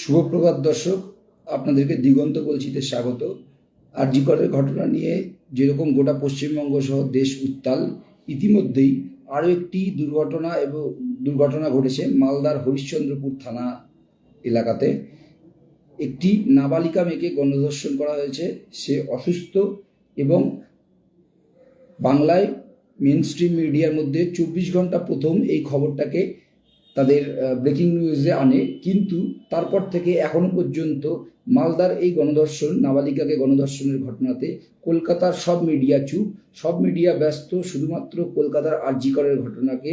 শুভপ্রভাত দর্শক, আপনাদেরকে দিগন্ত বলছিতে স্বাগত। আর আরজিকরের ঘটনা নিয়ে যেরকম গোটা পশ্চিমবঙ্গ সহ দেশ উত্তাল, ইতিমধ্যেই আরও একটি দুর্ঘটনা এবং দুর্ঘটনা ঘটেছে মালদার হরিশ্চন্দ্রপুর থানা এলাকাতে। একটি নাবালিকা মেয়েকে গণধর্ষণ করা হয়েছে। সে অসুস্থ এবং বাংলায় মেন স্ট্রিম মিডিয়ার মধ্যে চব্বিশ ঘণ্টা প্রথম এই খবরটাকে তাদের ব্রেকিং নিউজে আনে। কিন্তু তারপর থেকে এখনও পর্যন্ত মালদার এই গণধর্ষণ, নাবালিকাকে গণধর্ষণের ঘটনাতে কলকাতার সব মিডিয়া চুপ, সব মিডিয়া ব্যস্ত, শুধুমাত্র কলকাতার আর্জিকরের ঘটনাকে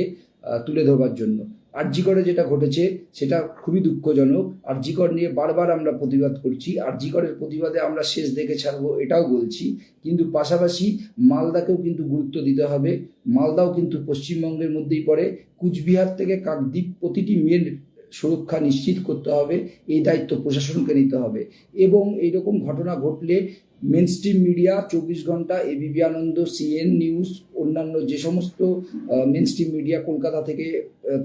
তুলে ধরবার জন্য। আরজিকরে যেটা ঘটেছে, সেটা খুবই দুঃখজনক। আরজিকর নিয়ে বারবার আমরা প্রতিবাদ করছি। আরজিকরের প্রতিবাদে আমরা শেষ দেখে ছাড়বো এটাও বলছি। কিন্তু পাশাপাশি মালদাকেও কিন্তু গুরুত্ব দিতে হবে। মালদাও কিন্তু পশ্চিমবঙ্গের মধ্যেই পড়ে। কুচবিহার থেকে কাকদ্বীপ প্রতিটি মেয়ের সুরক্ষা নিশ্চিত করতে হবে। এই দায়িত্ব প্রশাসনকে নিতে হবে। এবং এইরকম ঘটনা ঘটলে মেন মিডিয়া চব্বিশ ঘণ্টা এবিপি আনন্দ সিএন নিউজ অন্যান্য যে সমস্ত মেন স্ট্রিম মিডিয়া কলকাতা থেকে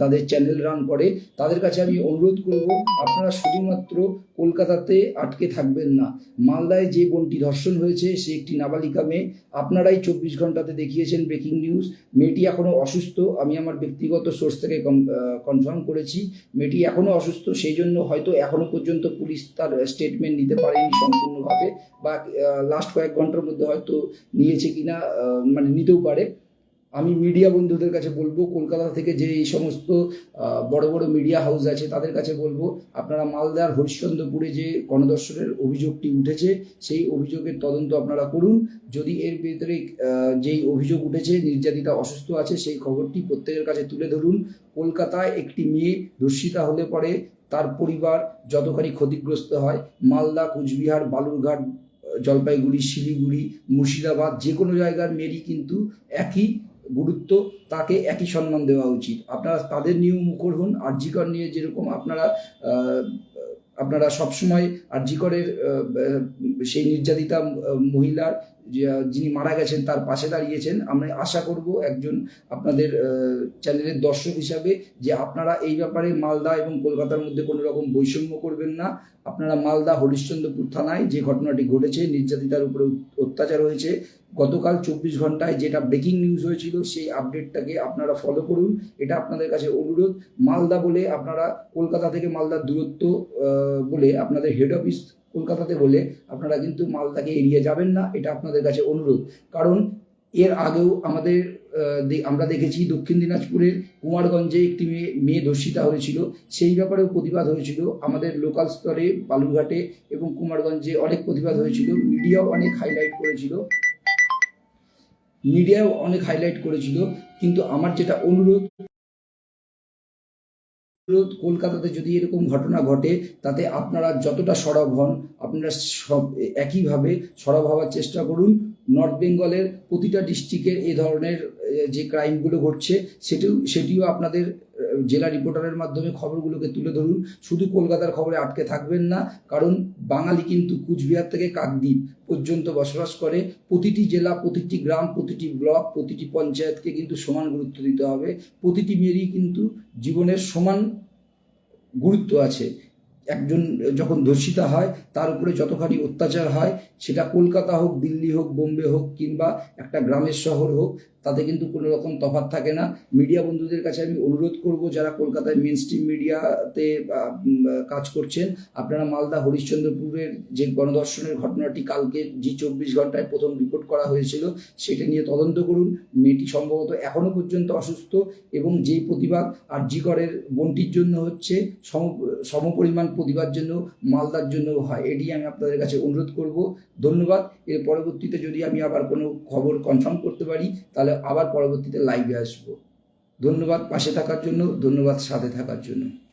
তাদের চ্যানেল রান করে, তাদের কাছে আমি অনুরোধ করব, আপনারা শুধুমাত্র কলকাতাতে আটকে থাকবেন না। মালদায় যে বোনটি ধর্ষণ হয়েছে, সে একটি নাবালিকা মেয়ে, আপনারাই চব্বিশ ঘন্টাতে দেখিয়েছেন ব্রেকিং নিউজ মেয়েটি এখনও অসুস্থ, আমি আমার ব্যক্তিগত সোর্স থেকে কনফার্ম করেছি। মেয়েটি এখনও অসুস্থ, সেই জন্য হয়তো এখনও পর্যন্ত পুলিশ তার স্টেটমেন্ট নিতে পারেনি সম্পূর্ণভাবে, বা লাস্ট কয়েক ঘণ্টার মধ্যে হয়তো নিয়েছে কিনা মানে নিতেও পারে। আমি মিডিয়া বন্ধুদের কাছে বলব, কলকাতা থেকে যে এই সমস্ত বড় বড় মিডিয়া হাউস আছে তাদের কাছে বলব, আপনারা মালদার হরিশ্চন্দ্রপুরে যে গণদর্শনের অভিযোগটি উঠেছে, সেই অভিযোগের তদন্ত আপনারা করুন। যদি এর ভিতরে যেই অভিযোগ উঠেছে, নির্যাতিতা অসুস্থ আছে, সেই খবরটি প্রত্যেকের কাছে তুলে ধরুন। কলকাতায় একটি মেয়ে ধর্ষিতা হলে পরে তার পরিবার যতখানি ক্ষতিগ্রস্ত হয়, মালদা, কুচবিহার, বালুরঘাট জলপাইগুড়ি, শিলিগুড়ি, মুর্শিদাবাদ যে কোনো জায়গার মেয়েরই কিন্তু একই গুরুত্ব, তাকে একই সম্মান দেওয়া উচিত। আপনারা তাদের নিয়ম মুখর হন আর্যিকর নিয়ে যেরকম আপনারা আপনারা সবসময় আর্যিকরের সেই নির্যাতিতা মহিলার যিনি মারা গেছেন, তার পাশে দাঁড়িয়েছেন। আমরা আশা করব একজন আপনাদের চ্যানেলের দর্শক হিসাবে যে আপনারা এই ব্যাপারে মালদা এবং কলকাতার মধ্যে কোনো রকম বৈষম্য করবেন না। আপনারা মালদা, হরিশ্চন্দ্রপুর থানায় যে ঘটনাটি ঘটেছে, নির্যাতিতার উপরে অত্যাচার হয়েছে। গতকাল চব্বিশ ঘন্টায় যেটা ব্রেকিং নিউজ হয়েছিল, সেই আপডেটটাকে আপনারা ফলো করুন। এটা আপনাদের কাছে অনুরোধ। মালদা বলে আপনারা কলকাতা থেকে মালদার দূরত্ব বলে আপনাদের হেড অফিস কলকাতাতে বলে আপনারা কিন্তু মালদাকে এড়িয়ে যাবেন না, এটা আপনাদের কাছে অনুরোধ। কারণ এর আগেও আমাদের আমরা দেখেছি দক্ষিণ দিনাজপুরের কুমারগঞ্জে একটি মেয়ে মেয়ে ধর্ষিতা হয়েছিল। সেই ব্যাপারেও প্রতিবাদ হয়েছিল। আমাদের লোকাল স্তরে বালুরঘাটে এবং কুমারগঞ্জে অনেক প্রতিবাদ হয়েছিল। মিডিয়াও অনেক হাইলাইট করেছিল। মিডিয়াও অনেক হাইলাইট করেছিল। কিন্তু আমার যেটা অনুরোধ কলকাতাতে যদি এরকম ঘটনা ঘটে, তাতে আপনারা যতটা সরব হন, আপনারা সব একইভাবে সরব হওয়ার চেষ্টা করুন। নর্থ বেঙ্গলের প্রতিটা ডিস্ট্রিক্টের এ ধরনের যে ক্রাইমগুলো ঘটছে, সেটিও সেটিও আপনাদের জেলা রিপোর্টারের মাধ্যমে খবরগুলোকে তুলে ধরুন। শুধু কলকাতার খবরে আটকে থাকবেন না, কারণ বাঙালি কিন্তু কুচবিহার থেকে কাকদ্বীপ পর্যন্ত বসবাস করে। প্রতিটি জেলা, প্রতিটি গ্রাম, প্রতিটি ব্লক, প্রতিটি পঞ্চায়েতকে কিন্তু সমান গুরুত্ব দিতে হবে। প্রতিটি মেয়েরই কিন্তু জীবনের সমান গুরুত্ব আছে। একজন যখন ধর্ষিতা হয়, তার উপরে যতখানি অত্যাচার হয়, সেটা কলকাতা হোক, দিল্লি হোক, বোম্বে হোক, কিংবা একটা গ্রামের শহর হোক তাতে কিন্তু কোনো রকম তফাৎ থাকে না। মিডিয়া বন্ধুদের কাছে আমি অনুরোধ করব, যারা কলকাতায় মেন স্ট্রিম মিডিয়াতে কাজ করছেন, আপনারা মালদা হরিশ্চন্দ্রপুরের যে গণধর্ষণের ঘটনাটি কালকে জি চব্বিশ ঘন্টায় প্রথম রিপোর্ট করা হয়েছিল, সেটা নিয়ে তদন্ত করুন। মেয়েটি সম্ভবত এখনও পর্যন্ত অসুস্থ এবং যেই প্রতিবাদ আর জি করের বন্টির জন্য হচ্ছে, সম, সমপরিমাণ প্রতিবাদ জন্য মালদার জন্য হয়, এটি আমি আপনাদের কাছে অনুরোধ করব। ধন্যবাদ। এর পরবর্তীতে যদি আমি আবার কোনো খবর কনফার্ম করতে পারি তাহলে আবার পরবর্তীতে লাইভে আসব। ধন্যবাদ পাশে থাকার জন্য ধন্যবাদ সাথে থাকার জন্য।